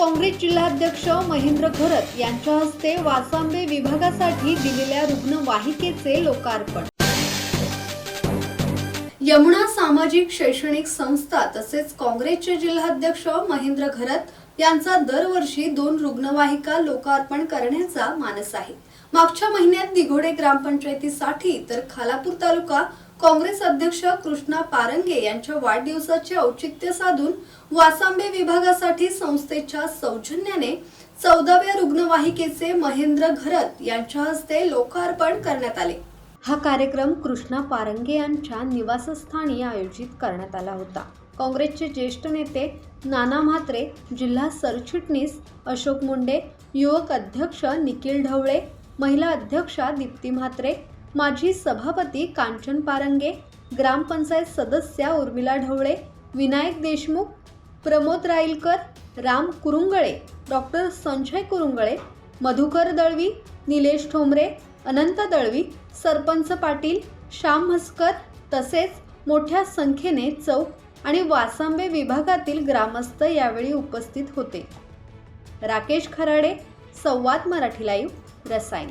काँग्रेस जिल्हाध्यक्ष महेंद्र घरत यांच्या हस्ते वासांबे विभागासाठी दिलेल्या रुग्णवाहिकेचे लोकार्पण. यमुना सामाजिक शैक्षणिक संस्था तसेच काँग्रेसचे जिल्हाध्यक्ष महेंद्र घरत यांचा दरवर्षी दोन रुग्णवाहिका लोकार्पण करण्याचा मानस आहे. मागच्या महिन्यात दिघोडे ग्रामपंचायतीसाठी तर खालापूर तालुका काँग्रेस अध्यक्ष कृष्णा पारंगे यांच्या वाढदिवसाचे औचित्य साधून वासांबे विभागासाठी संस्थेच्या सौजन्याने चौदाव्या रुग्णवाहिकेचे महेंद्र घरत यांच्या हस्ते लोकार्पण करण्यात आले. हा कार्यक्रम कृष्णा पारंगे यांच्या निवासस्थानी आयोजित करण्यात आला होता. काँग्रेसचे ज्येष्ठ नेते नाना म्हात्रे जिल्हा सरचिटणीस अशोक मुंडे युवक अध्यक्ष निखिल ढवळे महिला अध्यक्षा दीप्ती म्हात्रे माजी सभापती कांचन पारंगे ग्रामपंचायत सदस्या उर्मिला ढवळे विनायक देशमुख प्रमोद राईलकर राम कुरुंगळे डॉक्टर संजय कुरुंगळे मधुकर दळवी निलेश ठोंबरे अनंत दळवी सरपंच पाटील श्याम म्हस्कर तसेच मोठ्या संख्येने चौक आणि वासांबे विभागातील ग्रामस्थ यावेळी उपस्थित होते. राकेश खराडे संवाद मराठी लाईव्ह रसायन.